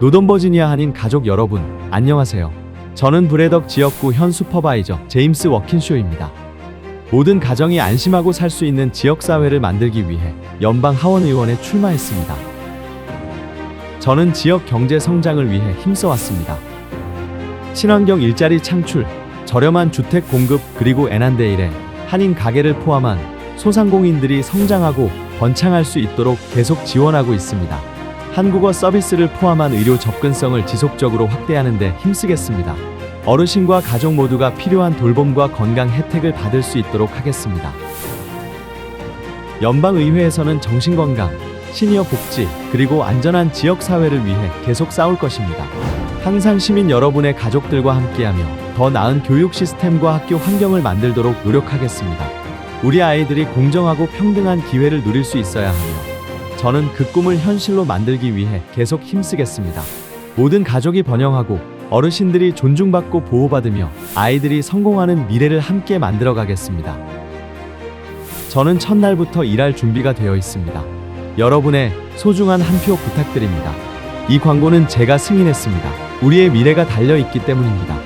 노던버지니아 한인 가족 여러분, 안녕하세요. 저는 브레덕 지역구 현 슈퍼바이저 제임스 워킨쇼입니다. 모든 가정이 안심하고 살 수 있는 지역사회를 만들기 위해 연방 하원의원에 출마했습니다. 저는 지역 경제 성장을 위해 힘써왔습니다. 친환경 일자리 창출, 저렴한 주택 공급 그리고 애난데일에 한인 가게를 포함한 소상공인들이 성장하고 번창할 수 있도록 계속 지원하고 있습니다. 한국어 서비스를 포함한 의료 접근성을 지속적으로 확대하는 데 힘쓰겠습니다. 어르신과 가족 모두가 필요한 돌봄과 건강 혜택을 받을 수 있도록 하겠습니다. 연방의회에서는 정신건강, 시니어 복지, 그리고 안전한 지역사회를 위해 계속 싸울 것입니다. 항상 시민 여러분의 가족들과 함께하며 더 나은 교육 시스템과 학교 환경을 만들도록 노력하겠습니다. 우리 아이들이 공정하고 평등한 기회를 누릴 수 있어야 하며 저는 그 꿈을 현실로 만들기 위해 계속 힘쓰겠습니다. 모든 가족이 번영하고 어르신들이 존중받고 보호받으며 아이들이 성공하는 미래를 함께 만들어 가겠습니다. 저는 첫날부터 일할 준비가 되어 있습니다. 여러분의 소중한 한 표 부탁드립니다. 이 광고는 제가 승인했습니다. 우리의 미래가 달려 있기 때문입니다.